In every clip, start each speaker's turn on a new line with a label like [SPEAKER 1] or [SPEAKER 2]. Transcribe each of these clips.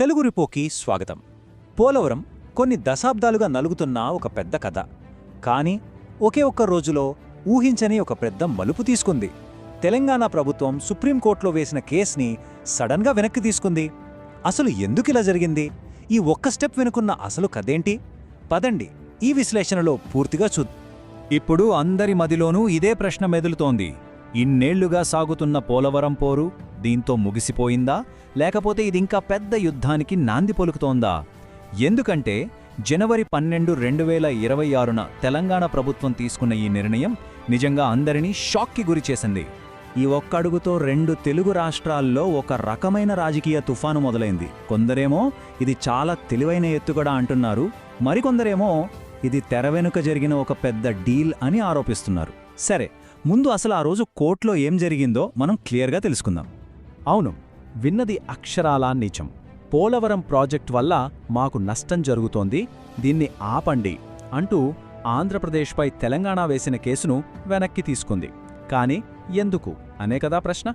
[SPEAKER 1] తెలుగు రిపోకి స్వాగతం. పోలవరం కొన్ని దశాబ్దాలుగా నలుగుతున్న ఒక పెద్ద కథ. కానీ ఒకే ఒక్క రోజులో ఊహించని ఒక పెద్ద మలుపు తీసుకుంది. తెలంగాణ ప్రభుత్వం సుప్రీంకోర్టులో వేసిన కేసుని సడన్గా వెనక్కి తీసుకుంది. అసలు ఎందుకిలా జరిగింది? ఈ ఒక్క స్టెప్ వెనుకున్న అసలు కథేంటి? పదండి ఈ విశ్లేషణలో పూర్తిగా చూ ఇప్పుడు అందరి మదిలోనూ ఇదే ప్రశ్న మెదులుతోంది. ఇన్నేళ్ళుగా సాగుతున్న పోలవరం పోరు దీంతో ముగిసిపోయిందా? లేకపోతే ఇదింకా పెద్ద యుద్ధానికి నాంది పలుకుతోందా? ఎందుకంటే జనవరి పన్నెండు రెండు వేల ఇరవై ఆరున తెలంగాణ ప్రభుత్వం తీసుకున్న ఈ నిర్ణయం నిజంగా అందరినీ షాక్కి గురిచేసింది ఈ ఒక్క అడుగుతో రెండు తెలుగు రాష్ట్రాల్లో ఒక రకమైన రాజకీయ తుఫాను మొదలైంది. కొందరేమో ఇది చాలా తెలివైన ఎత్తుగడ అంటున్నారు మరికొందరేమో ఇది తెర వెనుక జరిగిన ఒక పెద్ద డీల్ అని ఆరోపిస్తున్నారు. సరే ముందు అసలు ఆ రోజు కోర్టులో ఏం జరిగిందో మనం క్లియర్గా తెలుసుకుందాం. అవును విన్నది అక్షరాలా నిజం పోలవరం ప్రాజెక్ట్ వల్ల మాకు నష్టం జరుగుతోంది దీన్ని ఆపండి అంటూ ఆంధ్రప్రదేశ్పై తెలంగాణ వేసిన కేసును వెనక్కి తీసుకుంది. కానీ ఎందుకు? అనే కదా ప్రశ్న.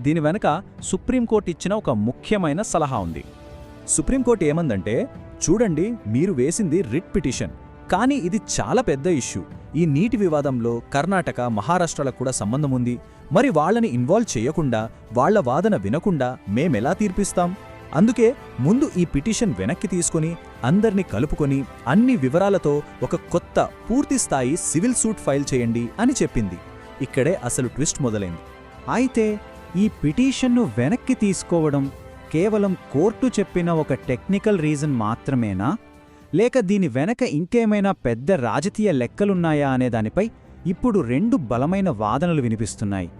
[SPEAKER 1] దీని వెనక సుప్రీంకోర్టు ఇచ్చిన ఒక ముఖ్యమైన సలహా ఉంది. సుప్రీంకోర్టు ఏమందంటే చూడండి మీరు వేసింది రిట్ పిటిషన్. కానీ ఇది చాలా పెద్ద ఇష్యూ. ఈ నీటి వివాదంలో కర్ణాటక మహారాష్ట్రలకు కూడా సంబంధం ఉంది. మరి వాళ్ళని ఇన్వాల్వ్ చేయకుండా వాళ్ళ వాదన వినకుండా మేమెలా తీర్పిస్తాం? అందుకే ముందు ఈ పిటిషన్ వెనక్కి తీసుకుని అందర్నీ కలుపుకొని అన్ని వివరాలతో ఒక కొత్త పూర్తిస్థాయి సివిల్ సూట్ ఫైల్ చేయండి అని చెప్పింది. ఇక్కడే అసలు ట్విస్ట్ మొదలైంది. అయితే ఈ పిటిషన్ను వెనక్కి తీసుకోవడం కేవలం కోర్టు చెప్పిన ఒక టెక్నికల్ రీజన్ మాత్రమేనా? లేక దీని వెనక ఇంకేమైనా పెద్ద రాజకీయ లెక్కలున్నాయా అనే దానిపై ఇప్పుడు రెండు బలమైన వాదనలు వినిపిస్తున్నాయి.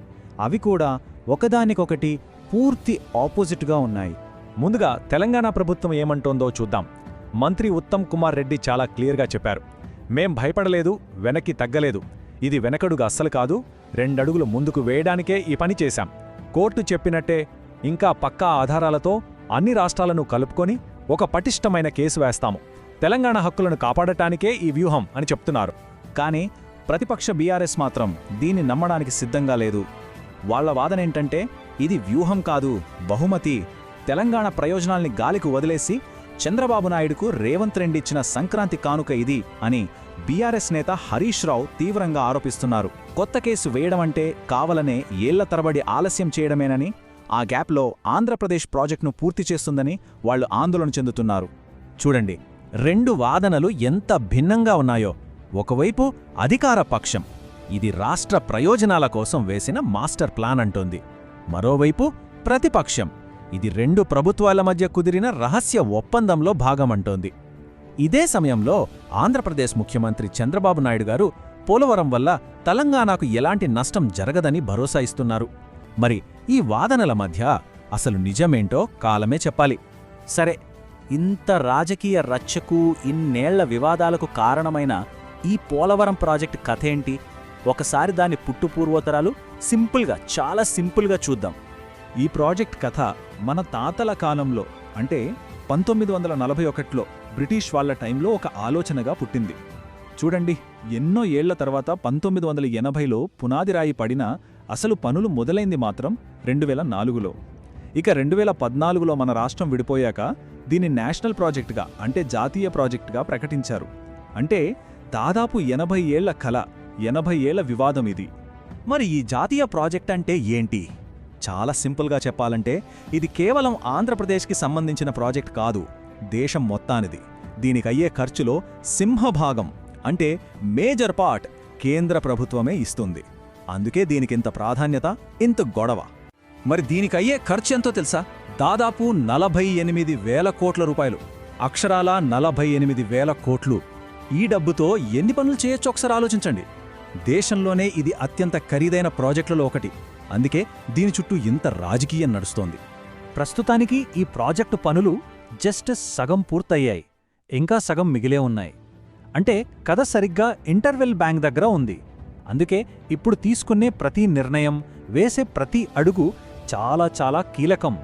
[SPEAKER 1] అవి కూడా ఒకదానికొకటి పూర్తి ఆపోజిట్గా ఉన్నాయి.
[SPEAKER 2] ముందుగా తెలంగాణ ప్రభుత్వం ఏమంటోందో చూద్దాం. మంత్రి ఉత్తమ్ కుమార్ రెడ్డి చాలా క్లియర్గా చెప్పారు. మేం భయపడలేదు వెనక్కి తగ్గలేదు. ఇది వెనకడుగు అస్సలు కాదు. రెండడుగులు ముందుకు వేయడానికే ఈ పని చేశాం. కోర్టు చెప్పినట్టే ఇంకా పక్కా ఆధారాలతో అన్ని రాష్ట్రాలను కలుపుకొని ఒక పటిష్టమైన కేసు వేస్తాము. తెలంగాణ హక్కులను కాపాడటానికే ఈ వ్యూహం అని చెప్తున్నారు.
[SPEAKER 1] కానీ ప్రతిపక్ష బీఆర్ఎస్ మాత్రం దీన్ని నమ్మడానికి సిద్ధంగా లేదు. వాళ్ళ వాదనేంటంటే ఇది వ్యూహం కాదు బహుమతి. తెలంగాణ ప్రయోజనాల్ని గాలికి వదిలేసి చంద్రబాబు నాయుడుకు రేవంత్ రెడ్డి ఇచ్చిన సంక్రాంతి కానుక ఇది అని బీఆర్ఎస్ నేత హరీష్ రావు తీవ్రంగా ఆరోపిస్తున్నారు. కొత్త కేసు వేయడమంటే కావలనే ఏళ్ళ తరబడి ఆలస్యం చేయడమేనని ఆ గ్యాప్లో ఆంధ్రప్రదేశ్ ప్రాజెక్టును పూర్తి చేస్తుందని వాళ్ళు ఆందోళన చెందుతున్నారు. చూడండి రెండు వాదనలు ఎంత భిన్నంగా ఉన్నాయో. ఒకవైపు అధికార పక్షం. ఇది రాష్ట్ర ప్రయోజనాల కోసం వేసిన మాస్టర్ ప్లాన్ అంటోంది. మరోవైపు ప్రతిపక్షం. ఇది రెండు ప్రభుత్వాల మధ్య కుదిరిన రహస్య ఒప్పందంలో భాగమంటోంది. ఇదే సమయంలో ఆంధ్రప్రదేశ్ ముఖ్యమంత్రి చంద్రబాబు నాయుడు గారు పోలవరం వల్ల తెలంగాణకు ఎలాంటి నష్టం జరగదని భరోసా ఇస్తున్నారు. మరి ఈ వాదనల మధ్య అసలు నిజమేంటో కాలమే చెప్పాలి. సరే ఇంత రాజకీయ రచ్చకు ఇన్నేళ్ళ వివాదాలకు కారణమైన ఈ పోలవరం ప్రాజెక్ట్ కథ ఏంటి? ఒకసారి దాని పుట్టుపూర్వోత్తరాలు సింపుల్గా చాలా సింపుల్గా చూద్దాం. ఈ ప్రాజెక్ట్ కథ మన తాతల కాలంలో అంటే పంతొమ్మిది వందల నలభై ఒకటిలో బ్రిటిష్ వాళ్ళ టైంలో ఒక ఆలోచనగా పుట్టింది. చూడండి ఎన్నో ఏళ్ళ తర్వాత పంతొమ్మిది వందల ఎనభైలో పునాదిరాయి పడిన అసలు పనులు మొదలైంది మాత్రం రెండు వేల నాలుగులో. ఇక రెండు వేల పద్నాలుగులో మన రాష్ట్రం విడిపోయాక దీన్ని నేషనల్ ప్రాజెక్టుగా అంటే జాతీయ ప్రాజెక్టుగా ప్రకటించారు. అంటే దాదాపు ఎనభై ఏళ్ళ కళ ఎనభై ఏళ్ళ వివాదం ఇది. మరి ఈ జాతీయ ప్రాజెక్ట్ అంటే ఏంటి? చాలా సింపుల్గా చెప్పాలంటే ఇది కేవలం ఆంధ్రప్రదేశ్కి సంబంధించిన ప్రాజెక్ట్ కాదు దేశం మొత్తానిది. దీనికయ్యే ఖర్చులో సింహభాగం అంటే మేజర్ పార్ట్ కేంద్ర ప్రభుత్వమే ఇస్తుంది. అందుకే దీనికింత ప్రాధాన్యత ఇంత గొడవ. మరి దీనికయ్యే ఖర్చు ఎంతో తెలుసా? దాదాపు నలభై ఎనిమిది వేల కోట్ల రూపాయలు. అక్షరాల నలభై ఎనిమిది వేల కోట్లు. ఈ డబ్బుతో ఎన్ని పనులు చేయొచ్చు ఒకసారి ఆలోచించండి. దేశంలోనే ఇది అత్యంత ఖరీదైన ప్రాజెక్టులలో ఒకటి. అందుకే దీని చుట్టూ ఇంత రాజకీయం నడుస్తోంది. ప్రస్తుతానికి ఈ ప్రాజెక్టు పనులు జస్ట్ సగం పూర్తయ్యాయి. ఇంకా సగం మిగిలే ఉన్నాయి. అంటే కథ సరిగ్గా ఇంటర్వెల్ బ్యాంక్ దగ్గర ఉంది. అందుకే ఇప్పుడు తీసుకునే ప్రతి నిర్ణయం వేసే ప్రతి అడుగు చాలా చాలా కీలకం.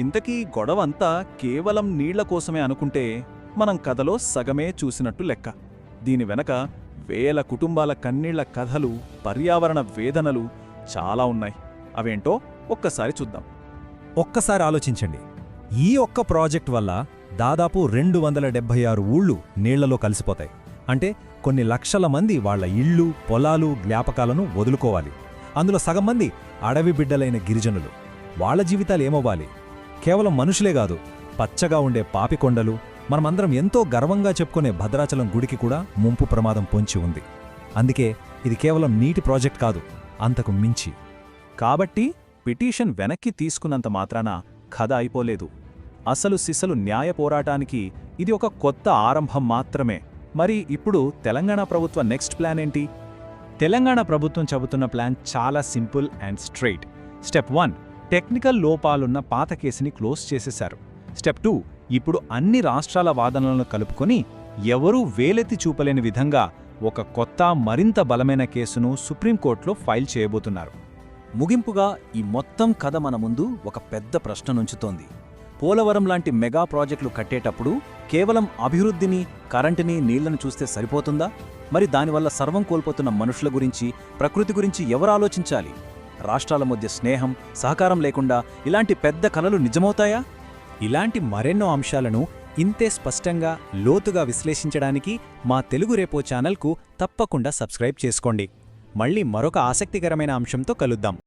[SPEAKER 1] ఇంతకీ గొడవంతా కేవలం నీళ్ళ కోసమే అనుకుంటే మనం కథలో సగమే చూసినట్టు లెక్క. దీని వెనక వేల కుటుంబాల కన్నీళ్ళ కథలు పర్యావరణ వేదనలు చాలా ఉన్నాయి. అవేంటో ఒక్కసారి చూద్దాం. ఒక్కసారి ఆలోచించండి.
[SPEAKER 3] ఈ ఒక్క ప్రాజెక్ట్ వల్ల దాదాపు రెండు వందల డెబ్బై ఆరు ఊళ్ళు నీళ్ళలో కలిసిపోతాయి. అంటే కొన్ని లక్షల మంది వాళ్ళ ఇళ్ళు పొలాలు జ్ఞాపకాలను వదులుకోవాలి. అందులో సగం మంది అడవి బిడ్డలైన గిరిజనులు. వాళ్ళ జీవితాలు ఏమవ్వాలి? కేవలం మనుషులే కాదు పచ్చగా ఉండే పాపికొండలు మనమందరం ఎంతో గర్వంగా చెప్పుకునే భద్రాచలం గుడికి కూడా ముంపు ప్రమాదం పొంచి ఉంది. అందుకే ఇది కేవలం నీటి ప్రాజెక్ట్ కాదు అంతకు మించి.
[SPEAKER 1] కాబట్టి పిటిషన్ వెనక్కి తీసుకున్నంత మాత్రాన కథ అయిపోలేదు. అసలు సిసలు న్యాయ పోరాటానికి ఇది ఒక కొత్త ఆరంభం మాత్రమే. మరి ఇప్పుడు తెలంగాణ ప్రభుత్వ నెక్స్ట్ ప్లాన్ ఏంటి? తెలంగాణ ప్రభుత్వం చెబుతున్న ప్లాన్ చాలా simple and straight step one technical లోపాలున్న పాత కేసుని క్లోజ్ చేసేశారు. స్టెప్ టూ ఇప్పుడు అన్ని రాష్ట్రాల వాదనలను కలుపుకొని ఎవరూ వేలెత్తి చూపలేని విధంగా ఒక కొత్త మరింత బలమైన కేసును సుప్రీంకోర్టులో ఫైల్ చేయబోతున్నారు. ముగింపుగా ఈ మొత్తం కథ మన ముందు ఒక పెద్ద ప్రశ్న నుంచుతోంది. పోలవరం లాంటి మెగా ప్రాజెక్టులు కట్టేటప్పుడు కేవలం అభివృద్ధిని కరెంటుని నీళ్ళను చూస్తే సరిపోతుందా? మరి దానివల్ల సర్వం కోల్పోతున్న మనుషుల గురించి ప్రకృతి గురించి ఎవరు ఆలోచించాలి? రాష్ట్రాల మధ్య స్నేహం సహకారం లేకుండా ఇలాంటి పెద్ద కలలు నిజమవుతాయా?
[SPEAKER 3] ఇలాంటి మరెన్నో అంశాలను ఇంతే స్పష్టంగా లోతుగా విశ్లేషించడానికి మా తెలుగు రేపో ఛానల్కు తప్పకుండా సబ్స్క్రైబ్ చేసుకోండి. మళ్ళీ మరొక ఆసక్తికరమైన అంశంతో కలుద్దాం.